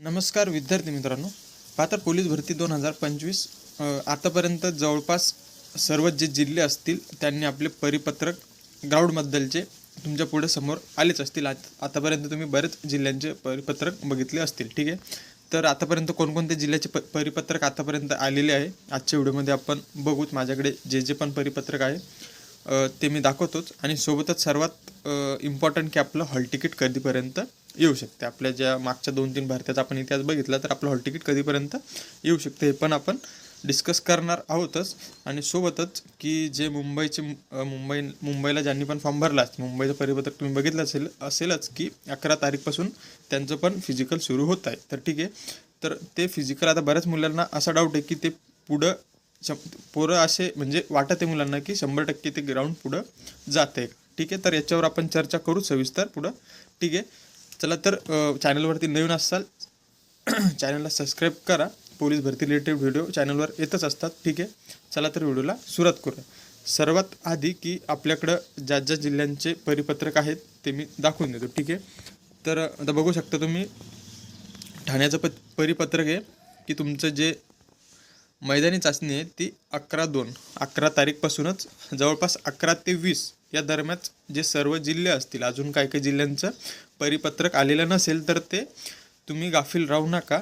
नमस्कार विद्यार्थी मित्रांनो. पात्र पोलीस भरती दोन हजार पंचवीस आतापर्यंत जवळपास सर्व जे जिल्हे असतील त्यांनी आपले परिपत्रक ग्राउंडबद्दलचे तुमच्यापुढे समोर आलेच असतील. आत आतापर्यंत तुम्ही बरेच जिल्ह्यांचे परिपत्रक बघितले असतील. ठीक आहे? तर आतापर्यंत कोणकोणत्या जिल्ह्याचे प परिपत्रक आतापर्यंत आलेले आहे आजच्या व्हिडिओमध्ये आपण बघूत. माझ्याकडे जे जे पण परिपत्रक आहे ते मी दाखवतोच. आणि सोबतच सर्वात इम्पॉर्टंट की आपलं हॉल तिकीट कधीपर्यंत येऊ शकते. आपल्या ज्या मागच्या दोन तीन भारताचा आपण इतिहास बघितला तर आपलं हॉल तिकीट कधीपर्यंत येऊ शकते हे पण आपण डिस्कस करणार आहोतच. आणि सोबतच की जे मुंबईचे मुंबई मुंबईला ज्यांनी पण फॉर्म भरला असतील मुंबईचं परिपत्रक तुम्ही बघितलं असेल असेलच की अकरा तारीखपासून त्यांचं पण फिजिकल सुरू होत आहे. तर ठीक आहे. तर ते फिजिकल आता बऱ्याच मुलांना असा डाऊट आहे की ते पुढं शं पोरं असे म्हणजे वाटत आहे मुलांना की शंभर टक्के ते ग्राउंड पुढं जाते ठीक आहे? तर याच्यावर आपण चर्चा करू सविस्तर पुढं. ठीक आहे? चला तर चॅनलवरती नवीन असाल चॅनलला सबस्क्राईब करा. पोलीस भरती रिलेटेड व्हिडिओ चॅनलवर येतच असतात. ठीक आहे? चला तर व्हिडिओला सुरुवात करूया. सर्वात आधी की आपल्याकडं ज्या ज्या जिल्ह्यांचे परिपत्रक आहेत ते मी दाखवून देतो. ठीक आहे? तर आता बघू शकता तुम्ही ठाण्याचं प परिपत्रक आहे की तुमचं जे मैदानी चाचणी आहे ती अकरा दोन. अकरा तारीखपासूनच जवळपास अकरा ते वीस या दरम्यान जे सर्व जिल्हे असतील अजून काही काही जिल्ह्यांचं परिपत्रक आलेलं नसेल तर ते तुम्ही गाफील राहू नका.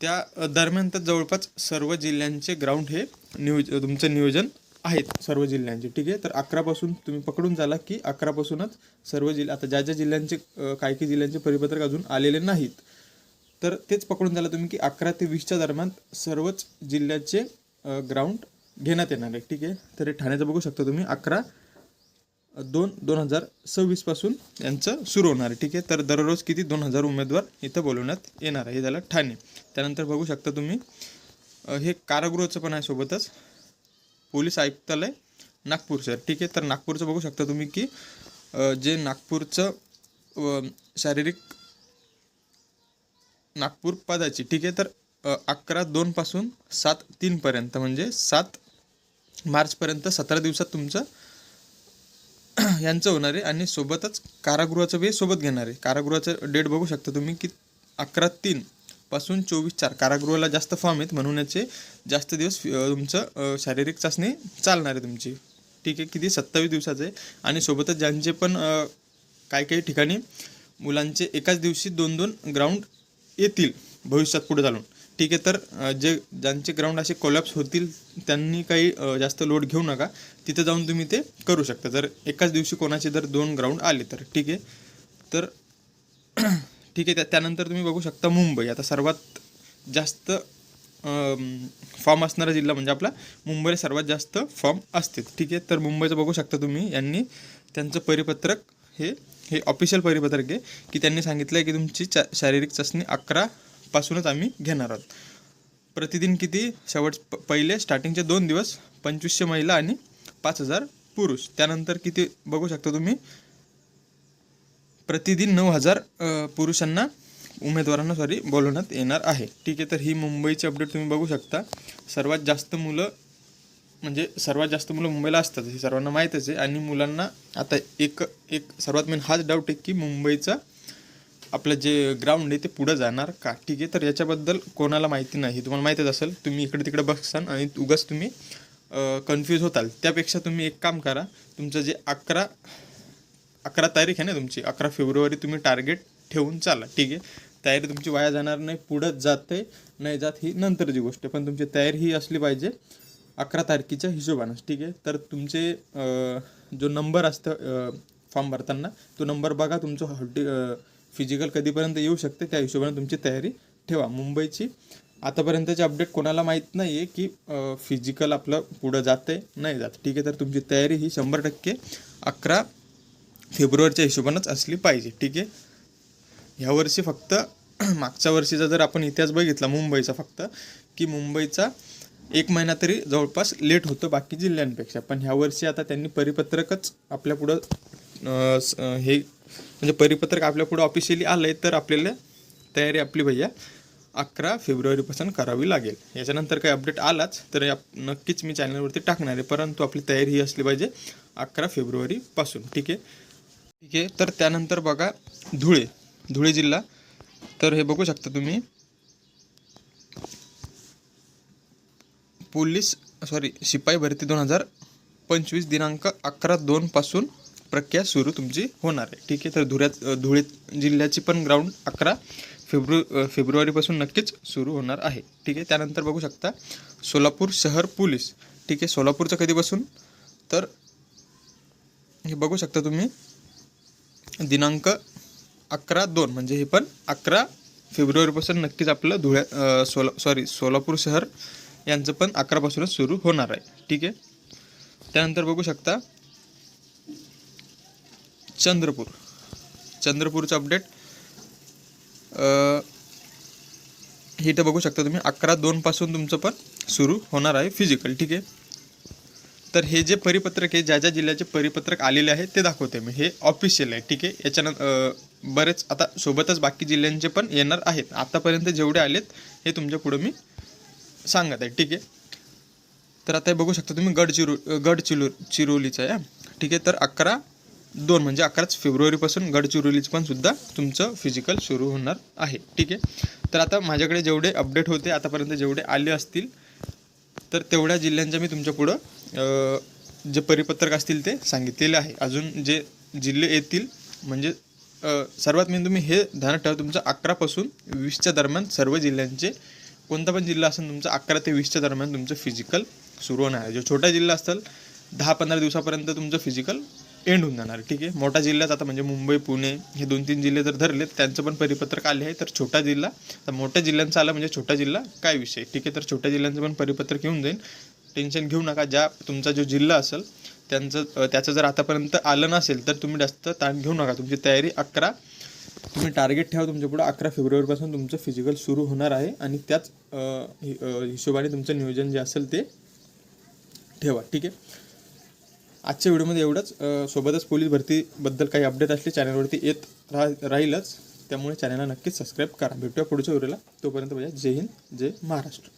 त्या दरम्यान तर जवळपास सर्व जिल्ह्यांचे ग्राउंड हे नियोज तुमचं नियोजन आहेत सर्व जिल्ह्यांचे. ठीक आहे? तर अकरापासून तुम्ही पकडून चाला की अकरापासूनच सर्व जिल्हे आता ज्या ज्या जिल्ह्यांचे काही काही जिल्ह्यांचे परिपत्रक अजून आलेले नाहीत तर तेच पकडून झालं तुम्ही की अकरा ते वीसच्या दरम्यान सर्वच जिल्ह्याचे ग्राउंड घेण्यात येणार आहे. ठीक आहे? तर हे ठाण्याचं बघू शकता तुम्ही. अकरा दोन दोन हजार सव्वीसपासून यांचं सुरू होणार आहे. ठीक आहे? तर दररोज किती? दोन हजार उमेदवार इथं बोलवण्यात येणार आहे. हे झालं ठाणे. त्यानंतर बघू शकता तुम्ही हे कारागृहाचं पण आहे सोबतच. पोलीस आयुक्तालय नागपूर शहर. ठीक आहे? तर नागपूरचं बघू शकता तुम्ही की जे नागपूरचं शारीरिक नागपूर पदाची. ठीक आहे तर अकरा दोनपासून सात तीनपर्यंत म्हणजे सात मार्चपर्यंत सतरा दिवसात तुमचं यांचं होणार आहे आणि सोबतच कारागृहाचं वेळ सोबत घेणार आहे. कारागृहाचं डेट बघू शकता तुम्ही की अकरा तीन पासून चोवीस चार. कारागृहाला जास्त फॉर्म आहेत म्हणून याचे जास्त दिवस तुमचं शारीरिक चाचणी चालणार आहे तुमची. ठीक आहे किती? सत्तावीस दिवसाचं आहे. आणि सोबतच ज्यांचे पण काही काही ठिकाणी मुलांचे एकाच दिवशी दोन दोन ग्राउंड येतील भविष्यात पुढे चालून. ठीक आहे तर जे ज्यांचे ग्राउंड असे कोलॅप्स होतील त्यांनी काही जास्त लोड घेऊ नका. तिथे जाऊन तुम्ही ते करू शकता. जर एकाच दिवशी कोणाचे जर दोन ग्राउंड आले तर ठीक आहे. तर ठीक आहे त्या त्यानंतर तुम्ही बघू शकता मुंबई. आता सर्वात जास्त फॉर्म असणारा जिल्हा म्हणजे आपला मुंबईला सर्वात जास्त फॉर्म असते ठीक आहे तर मुंबईचं बघू शकता तुम्ही. यांनी त्यांचं परिपत्रक हे हे ऑफिशियल परिपत्रक आहे की त्यांनी सांगितलं आहे की तुमची चा शारीरिक चाचणी अकरापासूनच आम्ही घेणार आहोत. प्रतिदिन किती? शेवट प पहिले स्टार्टिंगचे दोन दिवस पंचवीसशे महिला आणि पाच हजार पुरुष. त्यानंतर किती बघू शकता तुम्ही? प्रतिदिन नऊ हजार पुरुषांना उमेदवारांना सॉरी बोलवण्यात येणार आहे. ठीक आहे तर ही मुंबईची अपडेट तुम्ही बघू शकता. सर्वात जास्त मुलं म्हणजे सर्वात जास्त मुलं मुंबईला असतात हे सर्वांना माहीतच आहे. आणि मुलांना आता एक एक सर्वात मेन हाच डाऊट आहे की मुंबईचा आपलं जे ग्राउंड आहे ते पुढं जाणार का? ठीक आहे तर याच्याबद्दल कोणाला माहिती नाही. तुम्हाला माहीतच असेल. तुम्ही इकडे तिकडे बघसान आणि उगाच तुम्ही कन्फ्यूज होताल. त्यापेक्षा तुम्ही एक काम करा. तुमचं जे अकरा अकरा तारीख आहे ना तुमची अकरा फेब्रुवारी तुम्ही टार्गेट ठेवून चाला. ठीक आहे? तयारी तुमची वाया जाणार नाही पुढं जाते नाही जात ही नंतरची गोष्ट आहे. पण तुमची तयारी ही असली पाहिजे. अकरा तारखेच्या हिशोबानं ठीक आहे? तर तुमचे जो नंबर असतं फॉर्म भरताना तो नंबर बघा तुमचं हॉटे फिजिकल कधीपर्यंत येऊ शकते त्या हिशोबाने तुमची तयारी ठेवा. मुंबईची आतापर्यंतची अपडेट कोणाला माहीत नाही आहे की फिजिकल आपलं पुढं जाते नाही जात. ठीक आहे तर तुमची तयारी ही शंभर टक्के अकरा फेब्रुवारीच्या हिशोबानंच असली पाहिजे ठीक आहे? ह्यावर्षी फक्त मागच्या वर्षीचा जर आपण इतिहास बघितला मुंबईचा फक्त की मुंबईचा एक महिना तरी जवळपास लेट होतं बाकी जिल्ह्यांपेक्षा. पण ह्या वर्षी आता त्यांनी परिपत्रकच आपल्या पुढं हे म्हणजे परिपत्रक आपल्या पुढं ऑफिशियली आलं आहे तर आपल्याला तयारी आपली भैया अकरा फेब्रुवारीपासून करावी लागेल. याच्यानंतर काही अपडेट आलाच तर या नक्कीच मी चॅनलवरती टाकणार आहे परंतु आपली तयारी ही असली पाहिजे अकरा फेब्रुवारीपासून. ठीक आहे? ठीक आहे तर त्यानंतर बघा धुळे धुळे जिल्हा. तर हे बघू शकता तुम्ही पोलीस सॉरी शिपाई भरती दोन हजार पंचवीस दिनांक अकरा दोनपासून प्रक्रिया सुरू तुमची होणार आहे. ठीक आहे तर धुळ्यात धुळे जिल्ह्याची पण ग्राउंड अकरा फेब्रु फेब्रुवारीपासून नक्कीच सुरू होणार आहे. ठीक आहे त्यानंतर बघू शकता सोलापूर शहर पोलीस. ठीक आहे सोलापूरचं कधीपासून? तर हे बघू शकता तुम्ही दिनांक अकरा दोन म्हणजे हे पण अकरा फेब्रुवारीपासून नक्कीच आपलं धुळ्या सोला सॉरी सोलापूर शहर यांचं पण अकरापासूनच सुरू होणार आहे. ठीक आहे? त्यानंतर बघू शकता चंद्रपूर. चंद्रपूरचं अपडेट हे इथं बघू शकता तुम्ही अकरा दोनपासून तुमचं पण सुरू होणार आहे फिजिकल ठीक आहे? तर हे जे परिपत्रक आहे ज्या ज्या जिल्ह्याचे परिपत्रक आलेले आहे ते दाखवते मी. हे ऑफिशियल आहे. ठीक आहे? याच्यानंतर बरेच आता सोबतच बाकी जिल्ह्यांचे पण येणार आहेत. आतापर्यंत जेवढे आलेत हे तुमच्या पुढं मी सांगत आहे. ठीक आहे? तर आता हे बघू शकता तुम्ही गडचिरो गडचिरो चिरोलीचं आहे ठीक आहे? तर अकरा दोन म्हणजे अकराच फेब्रुवारीपासून गडचिरोलीचं पण सुद्धा तुमचं फिजिकल सुरू होणार आहे. ठीक आहे? तर आता माझ्याकडे जेवढे अपडेट होते आतापर्यंत जेवढे आले असतील तर तेवढ्या जिल्ह्यांच्या मी तुमच्या पुढं जे परिपत्रक असतील ते सांगितलेले आहे. अजून जे जिल्हे येतील म्हणजे सर्वात मेन तुम्ही हे ध्यानात ठेवा तुमचं अकरापासून वीसच्या दरम्यान सर्व जिल्ह्यांचे कोणता पण जिल्हा असेल तुमचा अकरा ते वीसच्या दरम्यान तुमचं फिजिकल सुरू होणार आहे. जो छोटा जिल्हा असेल दहा पंधरा दिवसापर्यंत तुमचं फिजिकल एंड होऊन जाणार. ठीक आहे? मोठा जिल्ह्यात आता म्हणजे मुंबई पुणे हे दोन तीन जिल्हे जर धरले त्यांचं पण परिपत्रक आले आहे तर छोटा जिल्हा तर मोठ्या जिल्ह्यांचा आला म्हणजे छोटा जिल्हा काय विषय? ठीक आहे? तर छोट्या जिल्ह्यांचं पण परिपत्रक येऊन जाईल. टेन्शन घेऊ नका. ज्या तुमचा जो जिल्हा असेल त्यांचं त्याचं जर आतापर्यंत आलं नसेल तर तुम्ही जास्त ताण घेऊ नका. तुमची तयारी अकरा तुम्ही टार्गेट ठेवा तुमच्या पुढं अकरा फेब्रुवारीपासून तुमचं फिजिकल सुरू होणार आहे आणि त्याच हिशोबाने तुमचं नियोजन जे असेल ते ठेवा ठीक आहे? आजच्या व्हिडिओमध्ये एवढंच. सोबतच पोलीस भरतीबद्दल काही अपडेट असले चॅनलवरती येत राह राहीलच. त्यामुळे चॅनलला नक्कीच सबस्क्राईब करा. भेटूया पुढच्या व्हिडिओला. तोपर्यंत म्हणजे जय हिंद जय महाराष्ट्र.